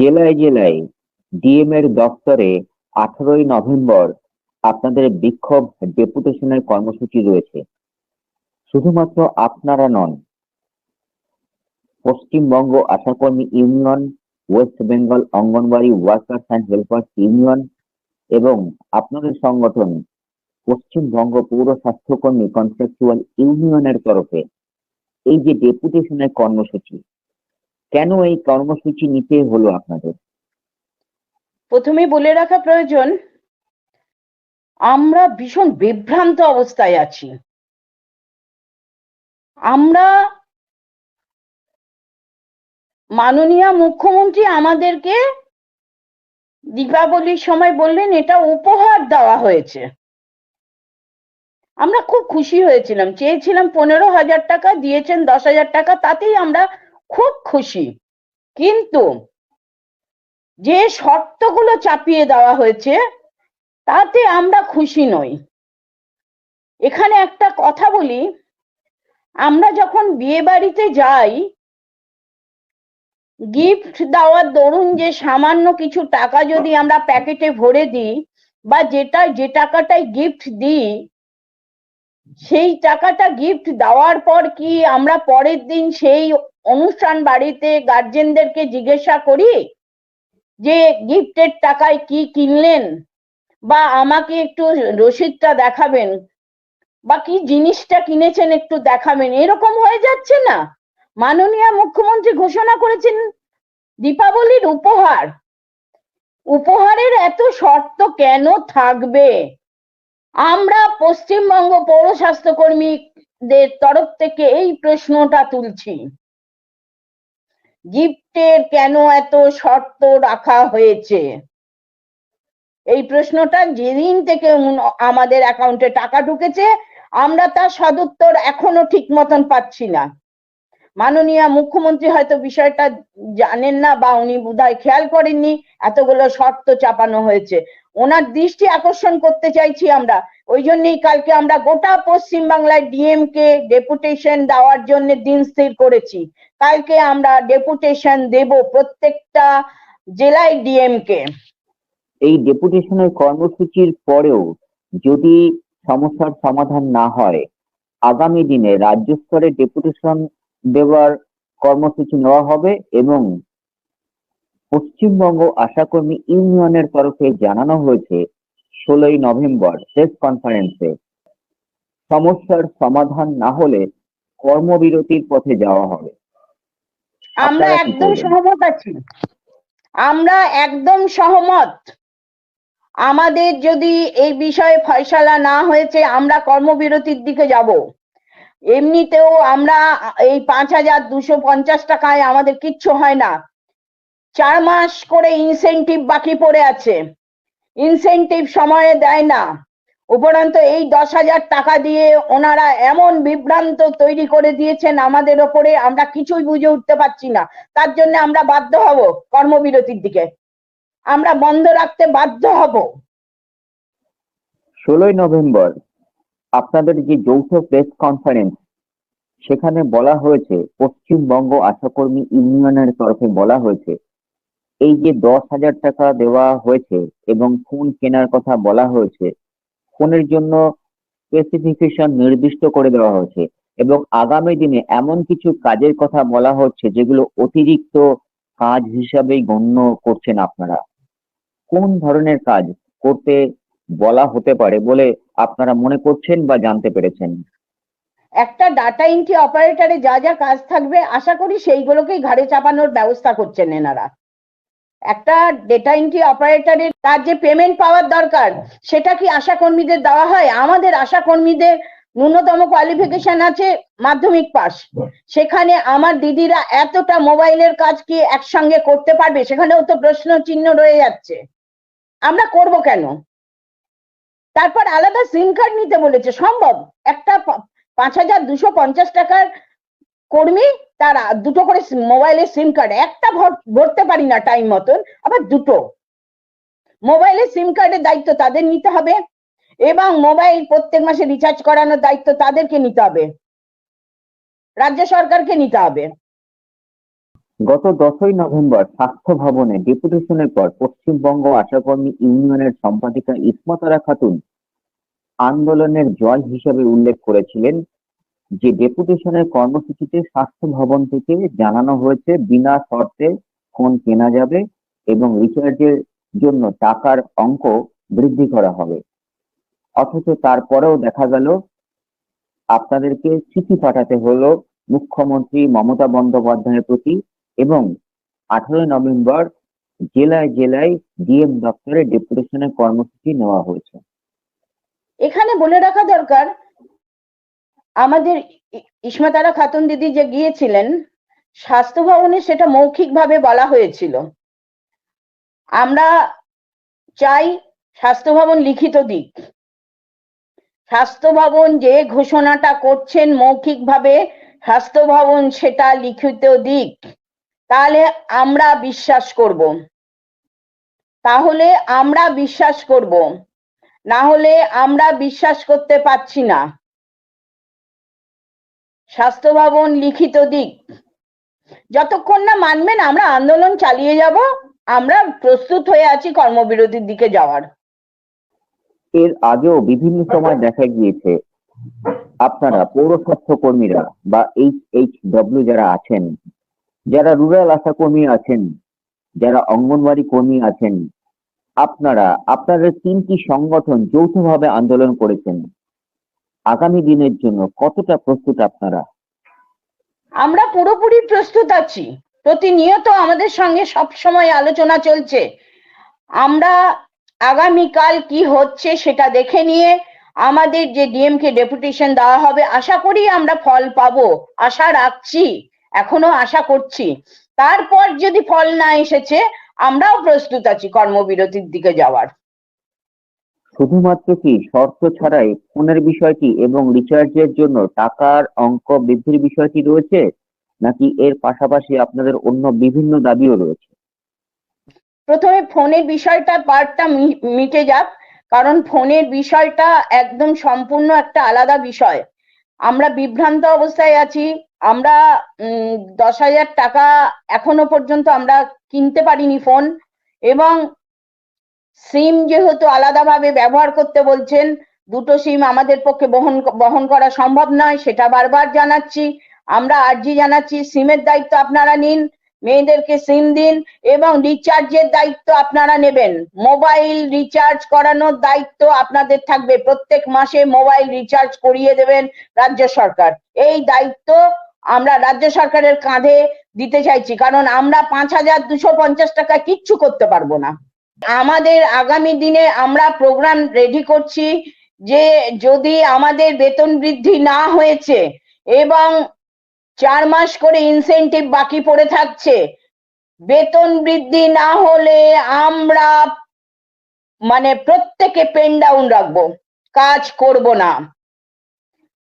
জেলায় জেলায় ডিএম এর দপ্তরে আঠারোই নভেম্বর আপনাদের বিক্ষোভ ডেপুটেশনের কর্মসূচি রয়েছে। শুধুমাত্র আপনারা নন, Paschimbanga আশাকর্মী union, West Bengal anganwadi workers and helpers union এবং আপনাদের সংগঠন পশ্চিমবঙ্গ পৌর স্বাস্থ্যকর্মী কন্ট্রাকচুয়াল ইউনিয়নের তরফে এই যে ডেপুটেশনের কর্মসূচি কেন এই কর্মসূচি নিতে হলো আপনাদের? প্রথমে বলে রাখা প্রয়োজন, আমরা ভীষণ বিভ্রান্ত অবস্থায় আছি। আমরা মাননীয় মুখ্যমন্ত্রী আমাদেরকে দীপাবলির সময় বললেন, এটা উপহার দেওয়া হয়েছে। আমরা খুব খুশি হয়েছিলাম, চেয়েছিলাম পনেরো হাজার টাকা, দিয়েছেন দশ হাজার টাকা, তাতেই আমরা খুব খুশি। কিন্তু যে শর্তগুলো চাপিয়ে দেওয়া হয়েছে, তাতে আমরা খুশি নই। এখানে একটা কথা বলি, আমরা যখন বিয়ে বাড়িতে যাই গিফট দেওয়ার দরুন যে সামান্য কিছু টাকা যদি আমরা প্যাকেটে ভরে দিই, বা যেটা, যে টাকাটাই গিফট দিই সেই টাকাটা গিফট দেওয়ার পর কি আমরা পরের দিন সেই অনুষ্ঠান বাড়িতে গার্জেনদেরকে জিজ্ঞাসা করি যে গিফটের টাকায় কি কিনলেন? বা আমাকে একটু রসিদটা দেখাবেন? বা কি জিনিসটা কিনেছেন একটু দেখাবেন? এরকম হয়ে যাচ্ছে না। মাননীয় মুখ্যমন্ত্রী ঘোষণা করেছেন দীপাবলির উপহার। উপহারের এত শর্ত কেন থাকবে? আমরা পশ্চিমবঙ্গ পৌর স্বাস্থ্যকর্মীদের তরফ থেকে এই প্রশ্নটা তুলছি। গিফটের কেন এত শর্ত রাখা হয়েছে? এই প্রশ্নটা যেদিন থেকে আমাদের অ্যাকাউন্টে টাকা ঢুকেছে, আমরা তার সদুত্তর এখনও ঠিক মতন পাচ্ছি না। মাননীয় মুখ্যমন্ত্রী হয়তো বিষয়টা জানেন না বা উনি বোধহয় খেয়াল করেননি, এতগুলো শর্ত চাপানো হয়েছে। ওনার দৃষ্টি আকর্ষণ করতে চাইছি আমরা। ওই জন্যই কালকে আমরা গোটা পশ্চিম বাংলায় ডিএম কে ডেপুটেশন দেওয়ার জন্য দিন স্থির করেছি। কালকে আমরা ডেপুটেশন দেব প্রত্যেকটা জেলায় ডিএম কে এই ডেপুটেশনের কর্মসূচির পরেও যদি সমস্যার সমাধান না হয়, আগামী দিনে রাজ্য স্তরে ডেপুটেশন দেওয়ার কর্মসূচি নেওয়া হবে এবং পশ্চিমবঙ্গ আশাকর্মী ইউনিয়নের তরফে জানানো হয়েছে ষোলোই নভেম্বর প্রেস কনফারেন্সে সমস্যার সমাধান না হলে কর্মবিরতির পথে যাওয়া হবে। আমরা একদম সহমত আছি। আমরা একদম সহমত। আমাদের যদি এই বিষয়ে ফয়সালা না হয়েছে আমরা কর্মবিরতির দিকে যাব। এমনিতেও আমরা এই পাঁচ হাজার দুশো পঞ্চাশ টাকায় আমাদের কিচ্ছু হয় না। চার মাস করে ইনসেন্টিভ বাকি পড়ে আছে। ইনসেনটিভ সময়ে দেয় না। উপরন্ত এই দশ হাজার টাকা দিয়ে ওনারা এমন বিভ্রান্ত তৈরি করে দিয়েছেন আমাদের ওপরে, আমরা কিছুই বুঝে উঠতে পারছি না। তার জন্য আমরা বাধ্য হব কর্মবিরতির দিকে। আমরা বন্ধ রাখতে বাধ্য হব। ষোলোই নভেম্বর, আপনাদের যে যৌথ প্রেস কনফারেন্স সেখানে বলা হয়েছে, পশ্চিমবঙ্গ আশাকর্মী ইউনিয়নের তরফে বলা হয়েছে এই যে দশ হাজার টাকা দেওয়া হয়েছে এবং ফোন কেনার কথা বলা হয়েছে ফোনের জন্য স্পেসিফিকেশন নির্দিষ্ট করে দেওয়া হয়েছে এবং আগামী দিনে এমন কিছু কাজের কথা বলা হচ্ছে যেগুলো অতিরিক্ত কাজ হিসাবে গণ্য করছেন আপনারা। কোন ধরনের কাজ করতে বলা হতে পারে বলে আপনারা মনে করছেন বা জানতে পেরেছেন? একটা ডাটা এন্ট্রি অপারেটরে যা যা কাজ থাকবে, আশা করি সেইগুলোকেই ঘাড়ে চাপানোর ব্যবস্থা করছেন এনারা। একটা ডেটা এন্ট্রি অপারেটরের তার যে পেমেন্ট পাওয়ার দরকার, সেটা কি আশা কর্মীদের দেওয়া হয়? আমাদের আশা কর্মীদের ন্যূনতম কোয়ালিফিকেশন আছে মাধ্যমিক পাস সেখানে আমার দিদিরা এতটা মোবাইলের কাজ কি একসঙ্গে করতে পারবে? সেখানেও তো প্রশ্ন চিহ্ন রয়ে যাচ্ছে। আমরা করব কেন? তারপর আলাদা সিম কার্ড নিতে বলেছে। সম্ভব। একটা পাঁচ হাজার দুশো পঞ্চাশ টাকার কর্মী, তারা দুটো করে মোবাইলের সিম কার্ড একটা ভর- ভরতে পারি না টাইম মতন, আবার দুটো। মোবাইলের সিম কার্ডের দায়িত্ব তাদের নিতে হবে এবং মোবাইল প্রত্যেক মাসে রিচার্জ করানোর দায়িত্ব তাদেরকে নিতে হবে। রাজ্য সরকারকে নিতে হবে। গত দশই নভেম্বর স্বাস্থ্য ভবনে ডেপুটেশনের পর পশ্চিমবঙ্গ আশাকর্মী ইউনিয়নের সম্পাদিকা ইসমতারা খাতুন আন্দোলনের জয় হিসেবে উল্লেখ করেছিলেন যে ডেপুটেশনের কর্মসূচিতে স্বাস্থ্য ভবন থেকে জানানো হয়েছে, বিনা শর্তে ফোন কেনা যাবে এবং রিচার্জের জন্য টাকার অঙ্ক বৃদ্ধি করা হবে। অথচ তারপরেও দেখা গেল, আপনাদেরকে চিঠি পাঠাতে হলো মুখ্যমন্ত্রী মমতা বন্দ্যোপাধ্যায়ের প্রতি এবং আঠারোই নভেম্বর জেলায় জেলায় ডিএম দপ্তরে ডেপুটেশনের কর্মসূচি নেওয়া হয়েছে। এখানে বলে রাখা দরকার আমাদের ইসমাতারা খাতুন দিদি যে গিয়েছিলেন, স্বাস্থ্য ভবনে সেটা মৌখিকভাবে বলা হয়েছিল। আমরা চাই স্বাস্থ্য ভবন লিখিত দিক। স্বাস্থ্য ভবন যে ঘোষণাটা করছেন মৌখিকভাবে স্বাস্থ্য ভবন সেটা লিখিত দিক, তাহলে আমরা বিশ্বাস করব। তাহলে আমরা বিশ্বাস করব। না হলে আমরা বিশ্বাস করতে পারছি না। স্বাস্থ্য ভবন লিখিত দিক। যতক্ষণ না মানবেন আমরা আন্দোলন চালিয়ে যাব, আমরা প্রস্তুত হয়ে আছি কর্মবিরতির দিকে যাওয়ার। এর আগেও বিভিন্ন সময় দেখা গিয়েছে, আপনারা পৌর স্বাস্থ্য কর্মীরা বা এইচ এইচ ডব্লিউ যারা আছেন, যারা রুরাল আশা কর্মী আছেন, যারা অঙ্গনওয়াড়ি কর্মী আছেন, আপনারা, আপনাদের তিনটি সংগঠন যৌথভাবে আন্দোলন করেছেন। আগামী দিনের জন্য কতটা প্রস্তুত আপনারা? আমরা পুরোপুরি প্রস্তুত আছি। প্রতিনিয়ত আমাদের সঙ্গে সব সময় আলোচনা চলছে। আমরা আগামীকাল কি হচ্ছে সেটা দেখে নিয়ে আমাদের যে ডিএম কে ডেপুটেশন দেওয়া হবে, আশা করি আমরা ফল পাবো। আশা রাখছি, এখনও আশা করছি। তারপর যদি ফল না এসেছে, আমরাও প্রস্তুত আছি কর্মবিরতির দিকে যাওয়ার। শুধুমাত্র কি শর্ত ছাড়াই ফোনের বিষয়টি এবং রিচার্জের জন্য টাকার অঙ্ক বৃদ্ধির বিষয়টি রয়েছে, নাকি এর পাশাপাশি আপনাদের অন্য বিভিন্ন দাবিও রয়েছে? প্রথমে ফোনের বিষয়টা, পার্টটা মিটে যাক, কারণ ফোনের বিষয়টা একদম সম্পূর্ণ একটা আলাদা বিষয়। আমরা বিভ্রান্ত অবস্থায় আছি, আমরা দশ হাজার টাকা এখনও পর্যন্ত আমরা কিনতে পারিনি ফোন, এবং সিম যেহেতু আলাদাভাবে ব্যবহার করতে বলছেন, দুটো সিম আমাদের পক্ষে বহন বহন করা সম্ভব নয়, সেটা বারবার জানাচ্ছি। আমরা আর্জি জানাচ্ছি, সিমের দায়িত্ব আপনারা নিন, মেয়েদেরকে সিম দিন এবং রিচার্জের দায়িত্ব আপনারা নেবেন। মোবাইল রিচার্জ করানোর দায়িত্ব আপনাদের থাকবে। প্রত্যেক মাসে মোবাইল রিচার্জ করিয়ে দেবেন রাজ্য সরকার। এই দায়িত্ব আমরা রাজ্য সরকারের কাঁধে দিতে চাইছি, কারণ আমরা পাঁচ হাজার দুশো পঞ্চাশ টাকা কিচ্ছু করতে পারব না। আমাদের আগামী দিনে আমরা প্রোগ্রাম রেডি করছি যে যদি আমাদের বেতন বৃদ্ধি না হয়েছে এবং চার মাস করে ইনসেন্টিভ বাকি পড়ে থাকছে, বেতন বৃদ্ধি না হলে আমরা মানে প্রত্যেকে পেন ডাউন রাখব। কাজ করব না।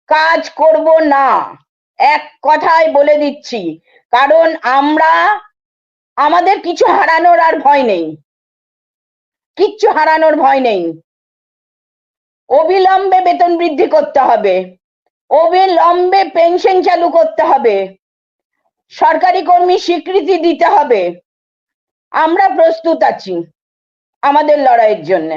কাজ করব না। এক কথায় বলে দিচ্ছি, কারণ আমরা, আমাদের কিছু হারানোর আর ভয় নেই। কিচ্ছু হারানোর ভয় নেই। অবিলম্বে বেতন বৃদ্ধি করতে হবে। অবিলম্বে পেনশন চালু করতে হবে। সরকারি কর্মী স্বীকৃতি দিতে হবে। আমরা প্রস্তুত আছি আমাদের লড়াইয়ের জন্য।